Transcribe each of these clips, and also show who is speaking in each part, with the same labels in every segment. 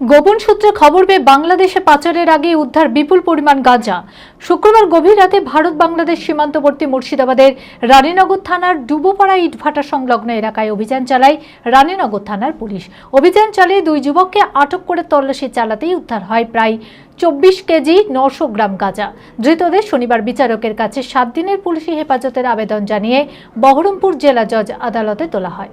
Speaker 1: গোপন সূত্রে খবর পেয়ে বাংলাদেশে পাচারের আগে উদ্ধার বিপুল পরিমাণ গাঁজা। শুক্রবার গভীর রাতে ভারত বাংলাদেশ সীমান্তবর্তী মুর্শিদাবাদের রানীনগর থানার ডুবোপাড়া ইটভাটা সংলগ্ন এলাকায় অভিযান চালায় রানীনগর থানার পুলিশ। অভিযান চালিয়ে দুই যুবককে আটক করে তল্লাশি চালাতেই উদ্ধার হয় প্রায় চব্বিশ কেজি নশো গ্রাম গাঁজা। ধৃতদের শনিবার বিচারকের কাছে সাত দিনের পুলিশি হেফাজতের আবেদন জানিয়ে বহরমপুর জেলা জজ আদালতে তোলা হয়।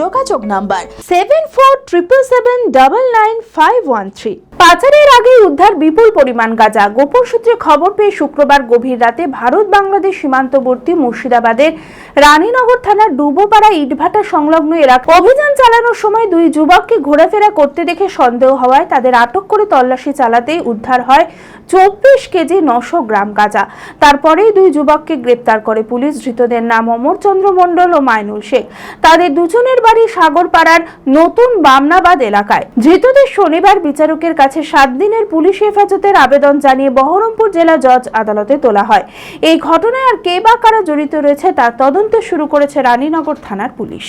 Speaker 2: যোগাযোগ number seven four triple seven double nine five one three পাচারের আগেই উদ্ধার বিপুল পরিমাণ গাঁজা। গোপন সূত্রে খবর পেয়ে শুক্রবার গভীর রাতে ভারত বাংলাদেশ সীমান্তবর্তী মুর্শিদাবাদের রানীনগর থানার ডুবোপাড়া ইটভাটা সংলগ্ন এলাকা অভিযান চালানোর সময় দুই যুবককে ঘোরাফেরা করতে দেখে সন্দেহ হওয়ায় তাদের আটক করে তল্লাশি চালাতেই উদ্ধার হয় চব্বিশ কেজি নশো গ্রাম গাঁজা। তারপরেই দুই যুবককে গ্রেপ্তার করে পুলিশ। ধৃতদের নাম অমরচন্দ্র মণ্ডল ও মাইনুল শেখ। তাদের দুজনের বাড়ি সাগরপাড়ার নতুন বামনাবাদ এলাকায়। ধৃতদের শনিবার বিচারকের কাছে সাত দিনের পুলিশ হেফাজতের আবেদন জানিয়ে বহরমপুর জেলা জজ আদালতে তোলা হয়। এই ঘটনায় আর কে বা কারা জড়িত রয়েছে তার তদন্ত শুরু করেছে রানীনগর থানার পুলিশ।